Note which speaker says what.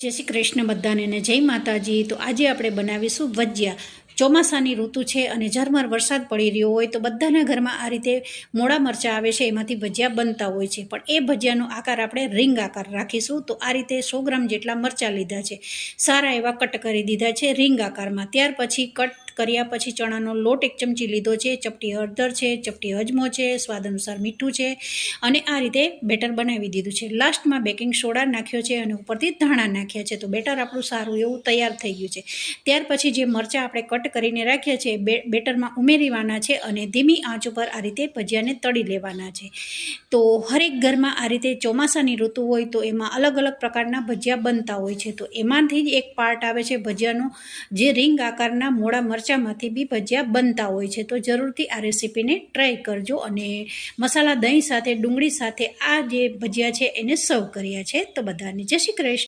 Speaker 1: જય શ્રી કૃષ્ણ બધાને અને જય માતાજી. તો આજે આપણે બનાવીશું ભજીયા ચોમાસાની ઋતુ છે અને ઝરમર વરસાદ પડી રહ્યો હોય તો બધાના ઘરમાં આ રીતે મોડા મરચાં આવે છે, એમાંથી ભજીયા બનતા હોય છે. પણ એ ભજીયાનો આકાર આપણે રિંગ આકાર રાખીશું. તો આ રીતે સો ગ્રામ જેટલા મરચાં લીધા છે. સારા એવા કટ કરી દીધા છે રિંગ આકારમાં. ત્યાર પછી કટ કર્યા પછી ચણાનો લોટ એક ચમચી લીધો છે, ચપટી હળદર છે, ચપટી અજમો છે, સ્વાદ અનુસાર મીઠું છે અને આ રીતે બેટર બનાવી દીધું છે. લાસ્ટમાં બેકિંગ સોડા નાખ્યો છે અને ઉપરથી ધાણા નાખ્યા છે. તો બેટર આપણું સારું એવું તૈયાર થઈ ગયું છે. ત્યાર પછી જે મરચાં આપણે કટ કરીને રાખ્યા છે બેટરમાં ઉમેરીવાના છે અને ધીમી આંચ ઉપર આ રીતે ભજીયાને તળી લેવાના છે. તો હરેક ઘરમાં આ રીતે ચોમાસાની ઋતુ હોય તો એમાં અલગ અલગ પ્રકારના ભજીયા બનતા હોય છે. તો એમાંથી જ એક પાર્ટ આવે છે ભજીયાનો જે રિંગ આકારના મોડા મરચાંમાંથી બી ભજીયા બનતા હોય છે. તો જરૂરથી આ રેસીપીને ટ્રાય કરજો અને મસાલા દહીં સાથે, ડુંગળી સાથે આ જે ભજીયા છે એને સર્વ કર્યા છે. તો બધાને જય શ્રી કૃષ્ણ.